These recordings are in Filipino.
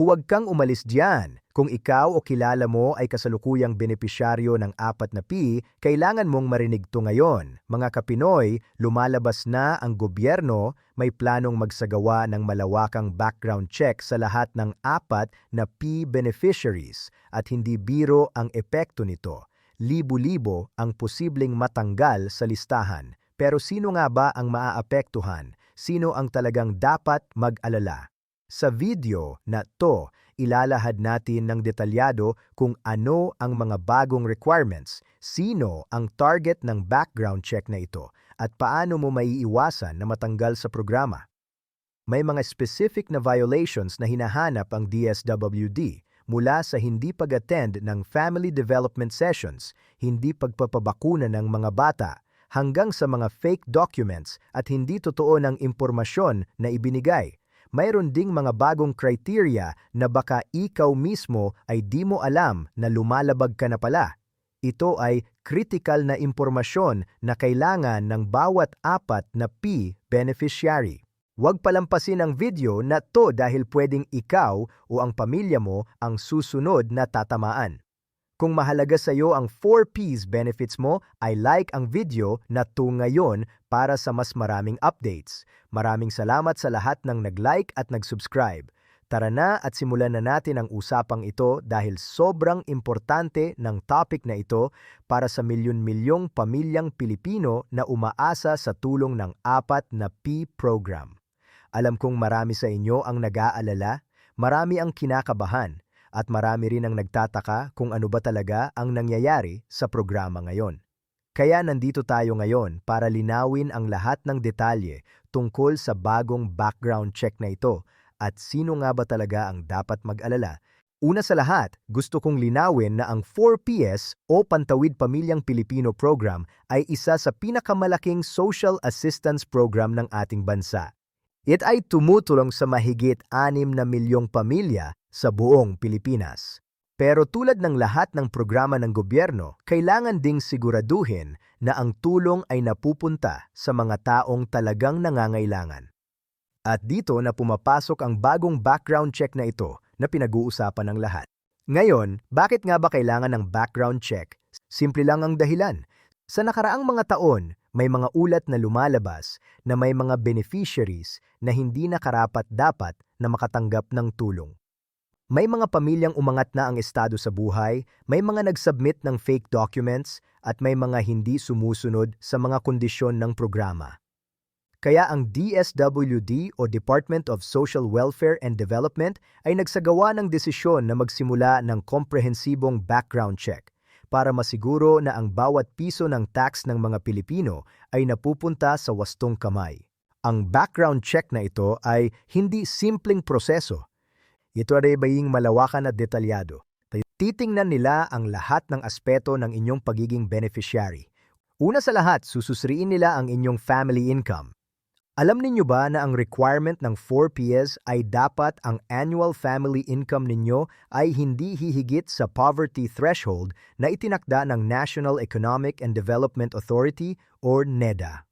Huwag kang umalis diyan. Kung ikaw o kilala mo ay kasalukuyang benepisyaryo ng apat na P, kailangan mong marinig to ngayon. Mga kapinoy, lumalabas na ang gobyerno may planong magsagawa ng malawakang background check sa lahat ng apat na P beneficiaries at hindi biro ang epekto nito. Libo-libo ang posibleng matanggal sa listahan. Pero sino nga ba ang maaapektuhan? Sino ang talagang dapat mag-alala? Sa video na to, ilalahad natin ng detalyado kung ano ang mga bagong requirements, sino ang target ng background check na ito, at paano mo maiiwasan na matanggal sa programa. May mga specific na violations na hinahanap ang DSWD mula sa hindi pag-attend ng family development sessions, hindi pagpapabakuna ng mga bata, hanggang sa mga fake documents at hindi totoo ng impormasyon na ibinigay mayroon ding mga bagong criteria na baka ikaw mismo ay di mo alam na lumalabag ka na pala. Ito ay critical na impormasyon na kailangan ng bawat apat na P beneficiary. Huwag palampasin ang video na to dahil pwedeng ikaw o ang pamilya mo ang susunod na tatamaan. Kung mahalaga sa iyo ang 4Ps benefits mo, ay like ang video na to ngayon para sa mas maraming updates. Maraming salamat sa lahat ng nag-like at nag-subscribe. Tara na at simulan na natin ang usapang ito dahil sobrang importante ng topic na ito para sa milyon-milyong pamilyang Pilipino na umaasa sa tulong ng apat na P program. Alam kong marami sa inyo ang nag-aalala, marami ang kinakabahan, at marami rin ang nagtataka kung ano ba talaga ang nangyayari sa programa ngayon. Kaya nandito tayo ngayon para linawin ang lahat ng detalye tungkol sa bagong background check na ito at sino nga ba talaga ang dapat mag-alala. Una sa lahat, gusto kong linawin na ang 4PS o Pantawid Pamilyang Pilipino Program ay isa sa pinakamalaking social assistance program ng ating bansa. It ay tumutulong sa mahigit 6 na milyong pamilya sa buong Pilipinas. Pero tulad ng lahat ng programa ng gobyerno, kailangan ding siguraduhin na ang tulong ay napupunta sa mga taong talagang nangangailangan. At dito na pumapasok ang bagong background check na ito na pinag-uusapan ng lahat. Ngayon, bakit nga ba kailangan ng background check? Simple lang ang dahilan. Sa nakaraang mga taon, may mga ulat na lumalabas na may mga beneficiaries na hindi nakarapat dapat na makatanggap ng tulong. May mga pamilyang umangat na ang estado sa buhay, may mga nag-submit ng fake documents, at may mga hindi sumusunod sa mga kondisyon ng programa. Kaya ang DSWD o Department of Social Welfare and Development ay nagsagawa ng desisyon na magsimula ng komprehensibong background check para masiguro na ang bawat piso ng tax ng mga Pilipino ay napupunta sa wastong kamay. Ang background check na ito ay hindi simpleng proseso ito ay baying malawakan at detalyado. Titingnan nila ang lahat ng aspeto ng inyong pagiging beneficiary. Una sa lahat, sususriin nila ang inyong family income. Alam ninyo ba na ang requirement ng 4PS ay dapat ang annual family income ninyo ay hindi hihigit sa poverty threshold na itinakda ng National Economic and Development Authority or NEDA.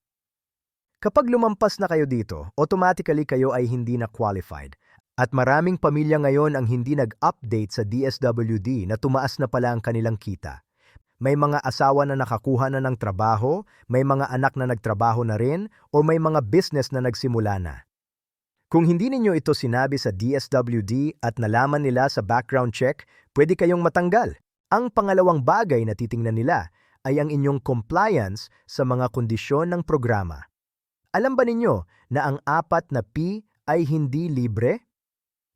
Kapag lumampas na kayo dito, automatically kayo ay hindi na qualified at maraming pamilya ngayon ang hindi nag-update sa DSWD na tumaas na pala ang kanilang kita. May mga asawa na nakakuha na ng trabaho, may mga anak na nagtrabaho na rin, o may mga business na nagsimula na. Kung hindi ninyo ito sinabi sa DSWD at nalaman nila sa background check, pwede kayong matanggal. Ang pangalawang bagay na titingnan nila ay ang inyong compliance sa mga kondisyon ng programa. Alam ba ninyo na ang apat na P ay hindi libre?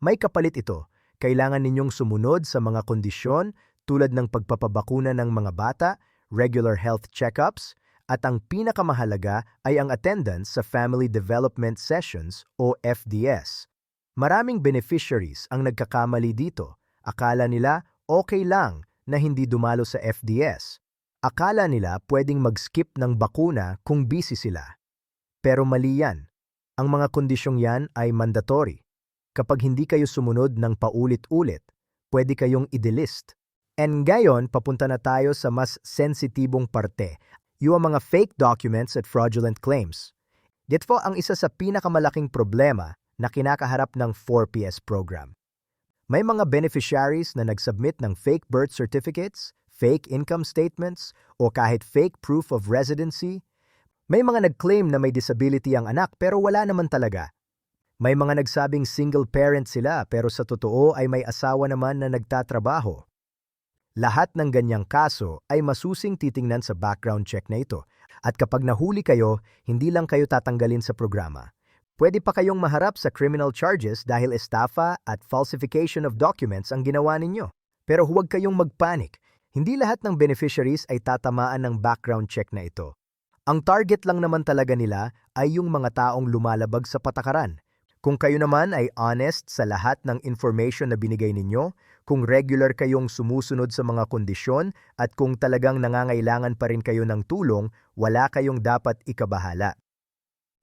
May kapalit ito. Kailangan ninyong sumunod sa mga kondisyon tulad ng pagpapabakuna ng mga bata, regular health checkups, at ang pinakamahalaga ay ang attendance sa Family Development Sessions o FDS. Maraming beneficiaries ang nagkakamali dito. Akala nila okay lang na hindi dumalo sa FDS. Akala nila pwedeng mag-skip ng bakuna kung busy sila. Pero mali yan. Ang mga kondisyong yan ay mandatory. Kapag hindi kayo sumunod ng paulit-ulit, pwede kayong i-delist. And ngayon, papunta na tayo sa mas sensitibong parte, yung mga fake documents at fraudulent claims. Dito ang isa sa pinakamalaking problema na kinakaharap ng 4PS program. May mga beneficiaries na nagsubmit ng fake birth certificates, fake income statements, o kahit fake proof of residency. May mga nag-claim na may disability ang anak pero wala naman talaga. May mga nagsabing single parent sila pero sa totoo ay may asawa naman na nagtatrabaho. Lahat ng ganyang kaso ay masusing titingnan sa background check na ito. At kapag nahuli kayo, hindi lang kayo tatanggalin sa programa. Pwede pa kayong maharap sa criminal charges dahil estafa at falsification of documents ang ginawa ninyo. Pero huwag kayong magpanik. Hindi lahat ng beneficiaries ay tatamaan ng background check na ito. Ang target lang naman talaga nila ay yung mga taong lumalabag sa patakaran. Kung kayo naman ay honest sa lahat ng information na binigay ninyo, kung regular kayong sumusunod sa mga kondisyon at kung talagang nangangailangan pa rin kayo ng tulong, wala kayong dapat ikabahala.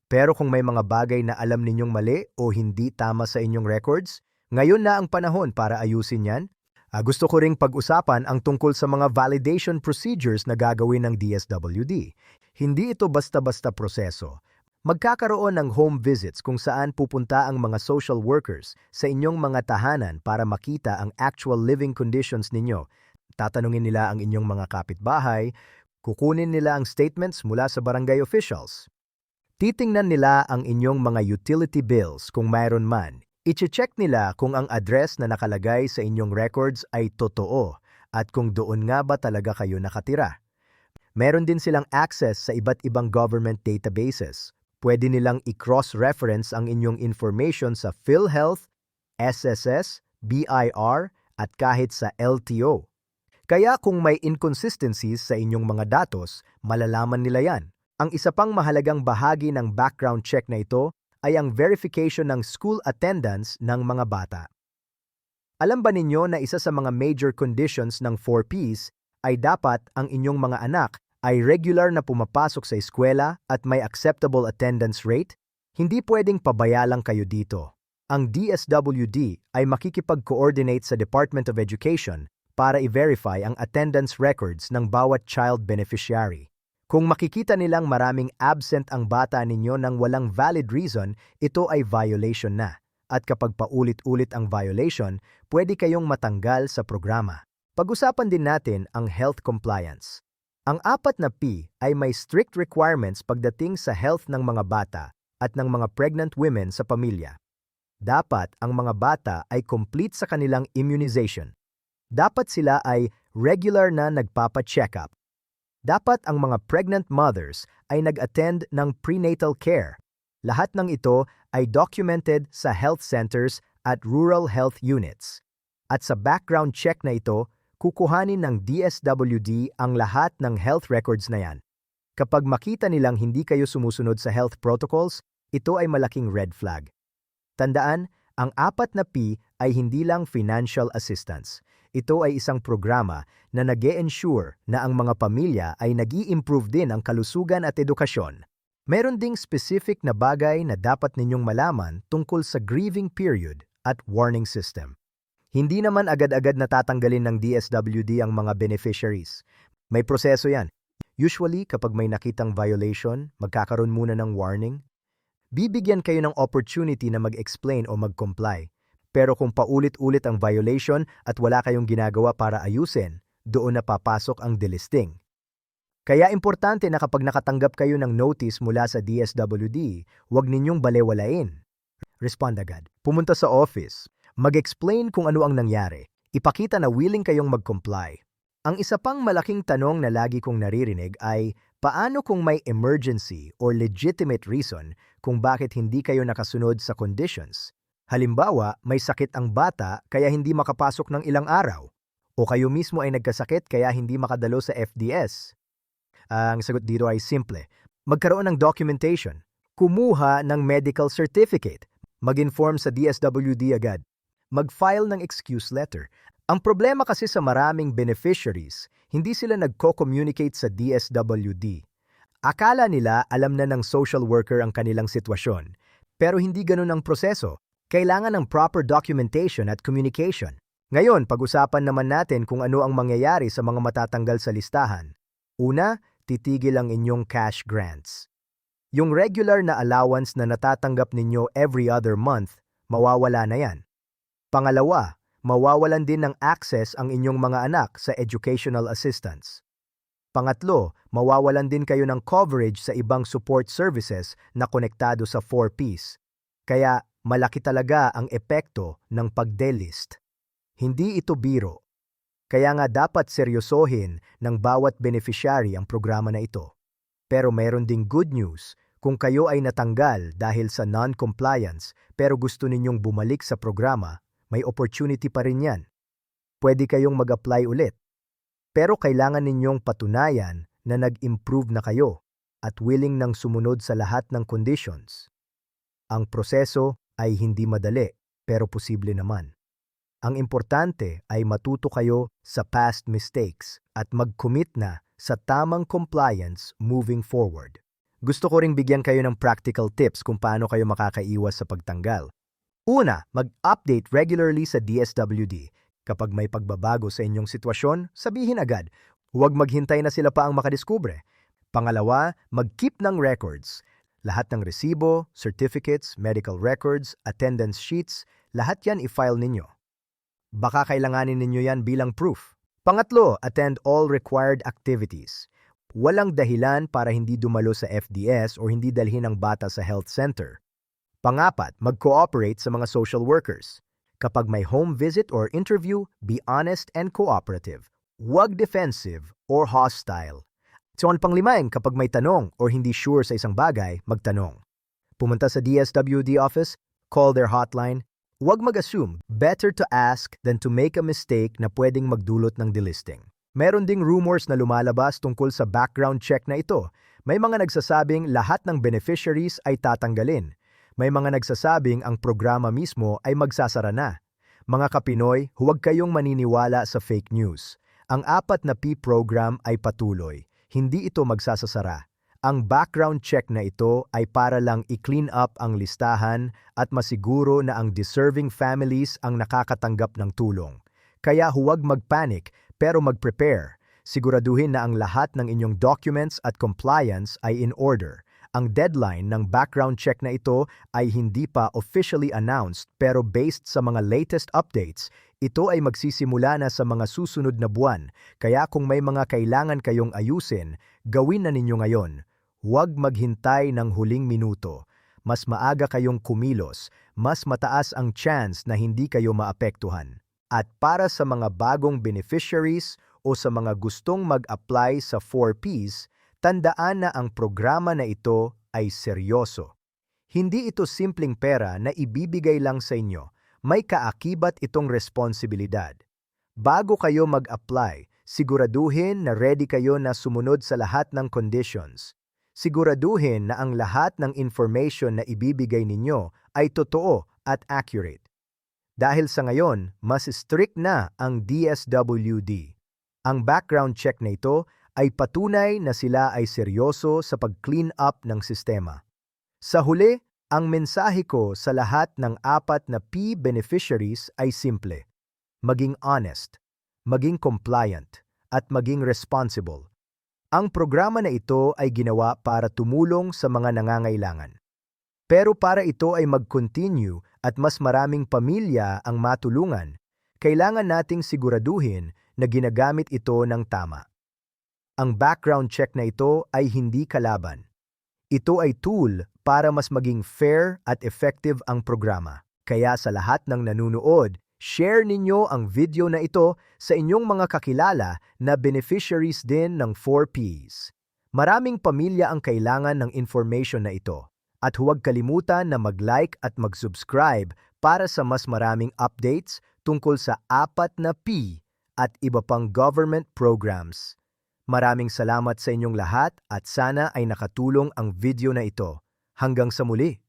Pero kung may mga bagay na alam ninyong mali o hindi tama sa inyong records, ngayon na ang panahon para ayusin yan. Ah, gusto ko ring pag-usapan ang tungkol sa mga validation procedures na gagawin ng DSWD. Hindi ito basta-basta proseso. Magkakaroon ng home visits kung saan pupunta ang mga social workers sa inyong mga tahanan para makita ang actual living conditions ninyo. Tatanungin nila ang inyong mga kapitbahay, kukunin nila ang statements mula sa barangay officials. Titingnan nila ang inyong mga utility bills kung mayroon man. Iche-check nila kung ang address na nakalagay sa inyong records ay totoo at kung doon nga ba talaga kayo nakatira. Meron din silang access sa iba't ibang government databases pwede nilang i-cross-reference ang inyong information sa PhilHealth, SSS, BIR, at kahit sa LTO. Kaya kung may inconsistencies sa inyong mga datos, malalaman nila yan. Ang isa pang mahalagang bahagi ng background check na ito ay ang verification ng school attendance ng mga bata. Alam ba ninyo na isa sa mga major conditions ng 4Ps ay dapat ang inyong mga anak ay regular na pumapasok sa eskwela at may acceptable attendance rate, hindi pwedeng pabayalang kayo dito. Ang DSWD ay makikipag-coordinate sa Department of Education para i-verify ang attendance records ng bawat child beneficiary. Kung makikita nilang maraming absent ang bata ninyo ng walang valid reason, ito ay violation na. At kapag paulit-ulit ang violation, pwede kayong matanggal sa programa. Pag-usapan din natin ang health compliance. Ang apat na P ay may strict requirements pagdating sa health ng mga bata at ng mga pregnant women sa pamilya. Dapat ang mga bata ay complete sa kanilang immunization. Dapat sila ay regular na nagpapa-check-up. Dapat ang mga pregnant mothers ay nag-attend ng prenatal care. Lahat ng ito ay documented sa health centers at rural health units. At sa background check na ito, kukuhanin ng DSWD ang lahat ng health records na yan. Kapag makita nilang hindi kayo sumusunod sa health protocols, ito ay malaking red flag. Tandaan, ang apat na P ay hindi lang financial assistance. Ito ay isang programa na nag ensure na ang mga pamilya ay nag improve din ang kalusugan at edukasyon. Meron ding specific na bagay na dapat ninyong malaman tungkol sa grieving period at warning system. Hindi naman agad-agad natatanggalin ng DSWD ang mga beneficiaries. May proseso yan. Usually, kapag may nakitang violation, magkakaroon muna ng warning. Bibigyan kayo ng opportunity na mag-explain o mag-comply. Pero kung paulit-ulit ang violation at wala kayong ginagawa para ayusin, doon na papasok ang delisting. Kaya importante na kapag nakatanggap kayo ng notice mula sa DSWD, huwag ninyong balewalain. Respond agad. Pumunta sa office. Mag-explain kung ano ang nangyari. Ipakita na willing kayong mag-comply. Ang isa pang malaking tanong na lagi kong naririnig ay paano kung may emergency or legitimate reason kung bakit hindi kayo nakasunod sa conditions? Halimbawa, may sakit ang bata kaya hindi makapasok ng ilang araw. O kayo mismo ay nagkasakit kaya hindi makadalo sa FDS. Ang sagot dito ay simple. Magkaroon ng documentation. Kumuha ng medical certificate. Mag-inform sa DSWD agad mag-file ng excuse letter. Ang problema kasi sa maraming beneficiaries, hindi sila nagko-communicate sa DSWD. Akala nila alam na ng social worker ang kanilang sitwasyon, pero hindi ganun ang proseso. Kailangan ng proper documentation at communication. Ngayon, pag-usapan naman natin kung ano ang mangyayari sa mga matatanggal sa listahan. Una, titigil ang inyong cash grants. Yung regular na allowance na natatanggap ninyo every other month, mawawala na yan. Pangalawa, mawawalan din ng access ang inyong mga anak sa educational assistance. Pangatlo, mawawalan din kayo ng coverage sa ibang support services na konektado sa 4Ps. Kaya malaki talaga ang epekto ng pag-delist. Hindi ito biro. Kaya nga dapat seryosohin ng bawat beneficiary ang programa na ito. Pero mayroon ding good news kung kayo ay natanggal dahil sa non-compliance pero gusto ninyong bumalik sa programa, may opportunity pa rin yan. Pwede kayong mag-apply ulit. Pero kailangan ninyong patunayan na nag-improve na kayo at willing nang sumunod sa lahat ng conditions. Ang proseso ay hindi madali pero posible naman. Ang importante ay matuto kayo sa past mistakes at mag-commit na sa tamang compliance moving forward. Gusto ko ring bigyan kayo ng practical tips kung paano kayo makakaiwas sa pagtanggal. Una, mag-update regularly sa DSWD. Kapag may pagbabago sa inyong sitwasyon, sabihin agad. Huwag maghintay na sila pa ang makadiskubre. Pangalawa, mag-keep ng records. Lahat ng resibo, certificates, medical records, attendance sheets, lahat yan i-file ninyo. Baka kailanganin ninyo yan bilang proof. Pangatlo, attend all required activities. Walang dahilan para hindi dumalo sa FDS o hindi dalhin ang bata sa health center. Pangapat, mag-cooperate sa mga social workers. Kapag may home visit or interview, be honest and cooperative. Huwag defensive or hostile. So ang panglimain, kapag may tanong or hindi sure sa isang bagay, magtanong. Pumunta sa DSWD office, call their hotline. Huwag mag-assume, better to ask than to make a mistake na pwedeng magdulot ng delisting. Meron ding rumors na lumalabas tungkol sa background check na ito. May mga nagsasabing lahat ng beneficiaries ay tatanggalin. May mga nagsasabing ang programa mismo ay magsasara na. Mga kapinoy, huwag kayong maniniwala sa fake news. Ang apat na P program ay patuloy. Hindi ito magsasasara. Ang background check na ito ay para lang i-clean up ang listahan at masiguro na ang deserving families ang nakakatanggap ng tulong. Kaya huwag mag-panic pero mag-prepare. Siguraduhin na ang lahat ng inyong documents at compliance ay in order. Ang deadline ng background check na ito ay hindi pa officially announced pero based sa mga latest updates, ito ay magsisimula na sa mga susunod na buwan. Kaya kung may mga kailangan kayong ayusin, gawin na ninyo ngayon. Huwag maghintay ng huling minuto. Mas maaga kayong kumilos, mas mataas ang chance na hindi kayo maapektuhan. At para sa mga bagong beneficiaries o sa mga gustong mag-apply sa 4Ps, tandaan na ang programa na ito ay seryoso. Hindi ito simpleng pera na ibibigay lang sa inyo, may kaakibat itong responsibilidad. Bago kayo mag-apply, siguraduhin na ready kayo na sumunod sa lahat ng conditions. Siguraduhin na ang lahat ng information na ibibigay ninyo ay totoo at accurate. Dahil sa ngayon, mas strict na ang DSWD. Ang background check na ito ay patunay na sila ay seryoso sa pag-clean up ng sistema. Sa huli, ang mensahe ko sa lahat ng apat na P beneficiaries ay simple. Maging honest, maging compliant, at maging responsible. Ang programa na ito ay ginawa para tumulong sa mga nangangailangan. Pero para ito ay mag-continue at mas maraming pamilya ang matulungan, kailangan nating siguraduhin na ginagamit ito ng tama. Ang background check na ito ay hindi kalaban. Ito ay tool para mas maging fair at effective ang programa. Kaya sa lahat ng nanunood, share ninyo ang video na ito sa inyong mga kakilala na beneficiaries din ng 4Ps. Maraming pamilya ang kailangan ng information na ito. At huwag kalimutan na mag-like at mag-subscribe para sa mas maraming updates tungkol sa apat na P at iba pang government programs. Maraming salamat sa inyong lahat at sana ay nakatulong ang video na ito. Hanggang sa muli!